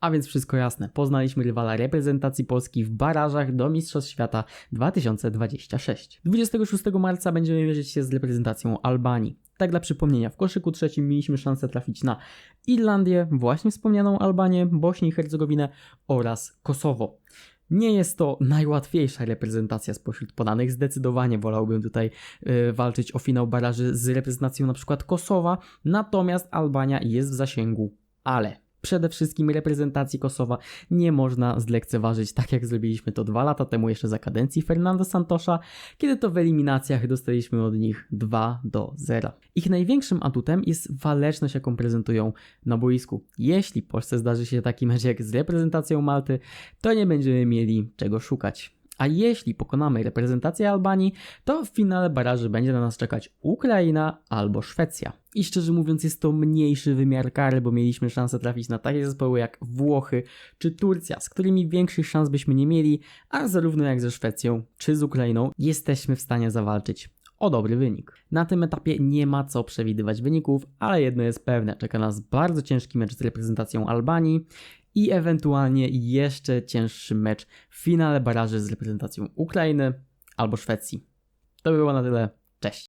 A więc wszystko jasne. Poznaliśmy rywala reprezentacji Polski w barażach do Mistrzostw Świata 2026. 26 marca będziemy mierzyć się z reprezentacją Albanii. Tak dla przypomnienia, w koszyku trzecim mieliśmy szansę trafić na Irlandię, właśnie wspomnianą Albanię, Bośnię i Hercegowinę oraz Kosowo. Nie jest to najłatwiejsza reprezentacja spośród podanych. Zdecydowanie wolałbym tutaj y, walczyć o finał baraży z reprezentacją przykład Kosowa, natomiast Albania jest w zasięgu, ale przede wszystkim reprezentacji Kosowa nie można zlekceważyć, tak jak zrobiliśmy to dwa lata temu jeszcze za kadencji Fernando Santosza, kiedy to w eliminacjach dostaliśmy od nich 2 do 0. Ich największym atutem jest waleczność, jaką prezentują na boisku. Jeśli Polsce zdarzy się taki mecz jak z reprezentacją Malty, to nie będziemy mieli czego szukać. A jeśli pokonamy reprezentację Albanii, to w finale baraży będzie na nas czekać Ukraina albo Szwecja. I szczerze mówiąc, jest to mniejszy wymiar kary, bo mieliśmy szansę trafić na takie zespoły jak Włochy czy Turcja, z którymi większych szans byśmy nie mieli, a zarówno jak ze Szwecją czy z Ukrainą jesteśmy w stanie zawalczyć o dobry wynik. Na tym etapie nie ma co przewidywać wyników, ale jedno jest pewne: czeka nas bardzo ciężki mecz z reprezentacją Albanii i ewentualnie jeszcze cięższy mecz w finale baraży z reprezentacją Ukrainy albo Szwecji. To by było na tyle.